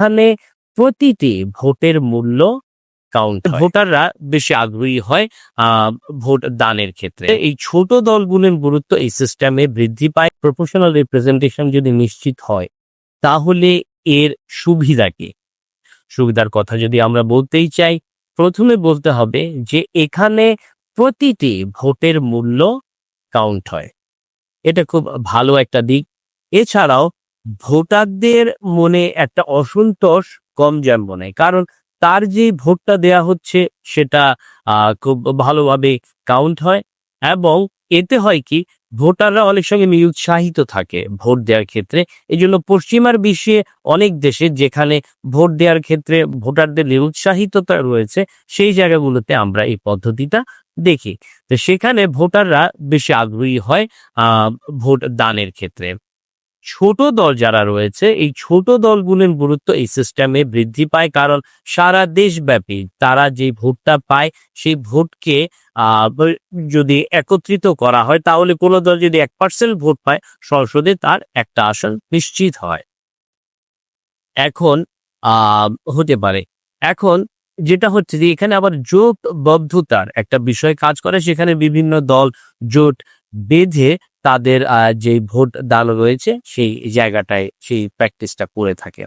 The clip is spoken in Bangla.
এখানে প্রতিটি ভোটের মূল্য কাউন্ট ভোটাররা বেশি আগ্রহী হয় ভোট দানের ক্ষেত্রে। এই ছোট দলগুলোর গুরুত্ব এই সিস্টেমে বৃদ্ধি পায়। প্রফেশনাল রিপ্রেজেন্টেশন যদি নিশ্চিত হয়, তাহলে এর সুবিধা কি? সুবিধার কথা যদি আমরা বলতেই চাই, প্রথমে বলতে হবে যে এখানে প্রতিটি ভোটের মূল্য কাউন্ট হয়। এটা খুব ভালো একটা দিক। এছাড়াও ভোটারদের মনে একটা অসন্তোষ কম জন্ম নেয়। কারণ তার যে ভোটটা দেয়া হচ্ছে, সেটা খুব ভালোভাবে কাউন্ট হয় এবং এতে হয় কি, ভোটাররা অনেক সঙ্গে নিরুৎসাহিত থাকে ভোট দেওয়ার ক্ষেত্রে। এই জন্য পশ্চিমার বিশ্বে অনেক দেশে যেখানে ভোট দেওয়ার ক্ষেত্রে ভোটারদের নিরুৎসাহিততা রয়েছে, সেই জায়গাগুলোতে আমরা এই পদ্ধতিটা দেখি। তো সেখানে ভোটাররা বেশি আগ্রহী হয় ভোট দানের ক্ষেত্রে। ছোট দল যারা রয়েছে, এই ছোট দলগুলোর গুরুত্ব এই সিস্টেমে বৃদ্ধি পায়। কারণ সারা দেশব্যাপী তারা যে ভোটটা পায়, সেই ভোটকে যদি একত্রিত করা হয়, তাহলে কোনো দল যদি এক পার্সেন্ট ভোট পায়, সংসদে তার একটা আসন নিশ্চিত হয়। এখন হতে পারে। এখন যেটা হচ্ছে যে এখানে আবার জোটবদ্ধতার একটা বিষয় কাজ করে। সেখানে বিভিন্ন দল জোট বেঁধে তাদের যে ভোট দান রয়েছে সেই জায়গাটায় সেই প্র্যাকটিসটা করে থাকে।